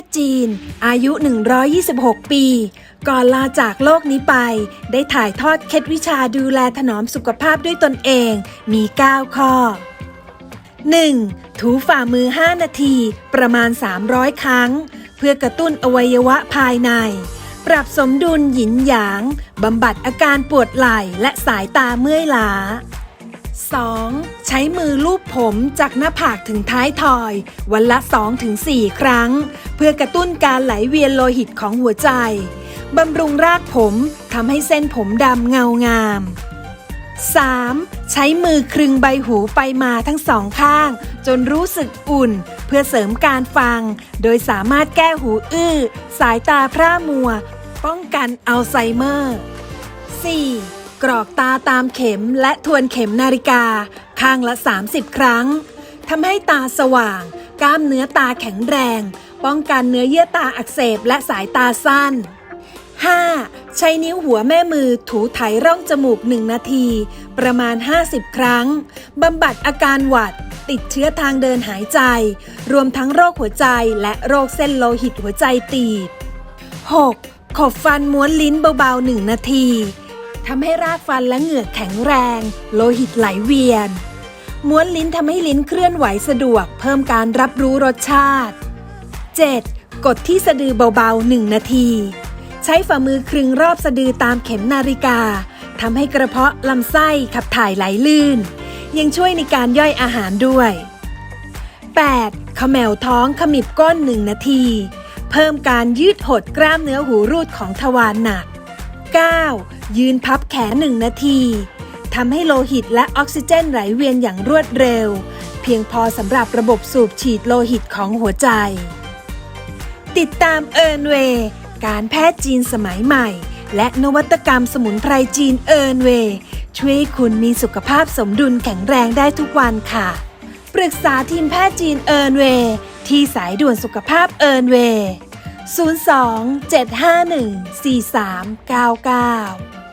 ทย์จีน อายุ 126 ปี ก่อนลาจากโลกนี้ไป ได้ถ่ายทอดเคล็ดวิชาดูแลถนอมสุขภาพด้วยตนเอง มี 9 ข้อ 1. ถูฝ่ามือ 5 นาที ประมาณ 300 ครั้ง เพื่อกระตุ้นอวัยวะภายใน ปรับสมดุลหยินหยาง บำบัดอาการปวดไหล่และสายตาเมื่อยล้า 2. ใช้มือลูบผมจากหน้าผากถึงท้ายทอย วันละ 2-4 ครั้ง เพื่อกระตุ้นการไหลเวียนโลหิตของหัวใจบำรุงรากผมทำให้เส้นผมดำเงางาม 3. ใช้มือคลึงใบหูไปมาทั้งสองข้าง จนรู้สึกอุ่น เพื่อเสริมการฟัง โดยสามารถแก้หูอื้อ สายตาพร่ามัว ป้องกันอัลไซเมอร์ 4. กรอกตาตามเข็มและทวนเข็มนาฬิกา ข้างละ 30 ครั้งทำให้ตาสว่าง กล้ามเนื้อตาแข็งแรง ป้องกันเนื้อเยื่อตาอักเสบและสายตาสั้น 5. ใช้นิ้วหัวแม่มือถูไถร่องจมูก 1 นาที ประมาณ 50 ครั้ง บำบัดอาการหวัด ติดเชื้อทางเดินหายใจ รวมทั้งโรคหัวใจและโรคเส้นโลหิตหัวใจตีบ 6. ขบฟันม้วนลิ้นเบาๆ 1 นาที ทำให้รากฟันและเหงือกแข็งแรง โลหิตไหลเวียน ม้วนลิ้นทำให้ลิ้นเคลื่อนไหวสะดวก เพิ่มการรับรู้รสชาติ 7. กดที่สะดือเบาๆ 1 นาที ใช้ฝ่ามือคลึงรอบสะดือตามเข็มนาฬิกาทำให้กระเพาะลำไส้ขับถ่ายไหลลื่น ยังช่วยในการย่อยอาหารด้วย 8. เขมวท้องขมิบก้น 1 นาที เพิ่มการยืดหดกล้ามเนื้อหูรูดของทวารหนัก 9. ยืนพับแขน 1 นาทีทำให้โลหิตและออกซิเจนไหลเวียนอย่างรวดเร็ว เพียงพอสำหรับระบบสูบฉีดโลหิตของหัวใจ ติดตามเอิร์นเวย์การแพทย์จีนสมัยใหม่ และนวัตกรรมสมุนไพรจีนเอิร์นเวย์ช่วยให้คุณมีสุขภาพสมดุลแข็งแรงได้ทุกวันค่ะ ปรึกษาทีมแพทย์จีนเอิร์นเวย์ที่สายด่วนสุขภาพเอิร์นเวย์ 02 751 4399